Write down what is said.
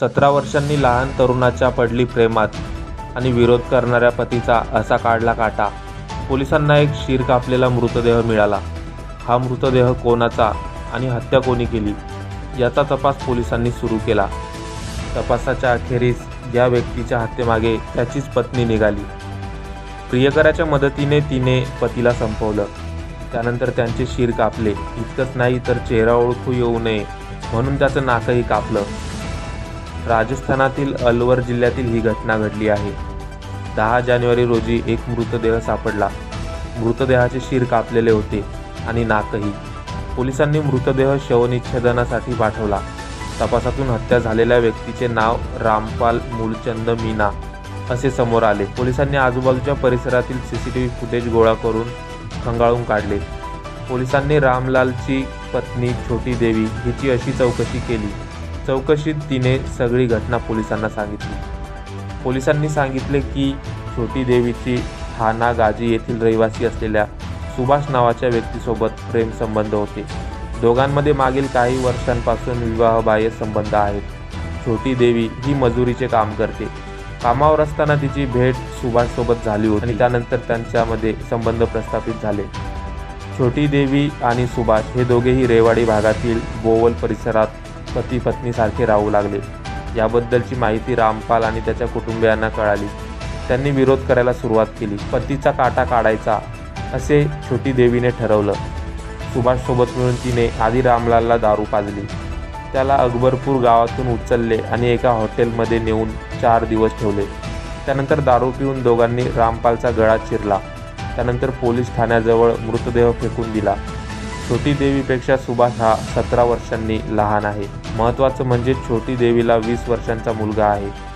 सतरा वर्षांनी लहान तरुणाच्या पडली प्रेमात आणि विरोध करणाऱ्या पतीचा असा काढला काटा. पोलिसांना एक शिर कापलेला मृतदेह मिळाला. हा मृतदेह कोणाचा आणि हत्या कोणी केली याचा तपास पोलिसांनी सुरू केला. तपासाच्या अखेरीस या व्यक्तीच्या हत्येमागे त्याचीच पत्नी निघाली. प्रियकराच्या मदतीने तिने पतीला संपवलं. त्यानंतर त्यांचे शिर कापले. इतकंच नाही तर चेहरा ओळखू येऊ नये म्हणून त्याचं नाकही कापलं. राजस्थानातील अलवर जिल्ह्यातील ही घटना घडली आहे. दहा जानेवारी रोजी एक मृतदेह सापडला. मृतदेहाचे शिर कापलेले होते आणि नाकही. पोलिसांनी मृतदेह शवनिच्छेदनासाठी पाठवला. तपासातून हत्या झालेल्या व्यक्तीचे नाव रामपाल मूलचंद मीना असे समोर आले. पोलिसांनी आजूबाजूच्या परिसरातील C C T V footage गोळा करून खंगाळून काढले. पोलिसांनी रामलालची पत्नी छोटी देवी हिची अशी चौकशी केली. चौकशीत तिने सगळी घटना पोलिसांना सांगितली. पोलिसांनी सांगितले की छोटी देवीची ठाणा गाजी येथील रहिवासी असलेल्या सुभाष नावाच्या व्यक्तीसोबत प्रेमसंबंध होते. दोघांमध्ये मागील काही वर्षांपासून विवाहबाह्य संबंध आहेत. छोटी देवी ही मजुरीचे काम करते. कामावर असताना तिची भेट सुभाषसोबत झाली होती आणि त्यानंतर त्यांच्यामध्ये संबंध प्रस्थापित झाले. छोटी देवी आणि सुभाष हे दोघेही रेवाडी भागातील बोवल परिसरात पती पत्नीसारखे राहू लागले. याबद्दलची माहिती रामपाल आणि त्याच्या कुटुंबियांना कळाली. त्यांनी विरोध करायला सुरुवात केली. पतीचा काटा काढायचा असे छोटी देवीने ठरवलं. सुभाषसोबत मिळून तिने आधी रामलालला दारू पाजली. त्याला अकबरपूर गावातून उचलले आणि एका हॉटेलमध्ये नेऊन चार दिवस ठेवले. त्यानंतर दारू पिऊन दोघांनी रामपालचा गळा चिरला. त्यानंतर पोलीस ठाण्याजवळ मृतदेह फेकून दिला. छोटी देवीपेक्षा सुभाष हा सतरा वर्षांनी लहान आहे. महत्त्वाचं म्हणजे छोटी देवीला वीस वर्षांचा मुलगा आहे.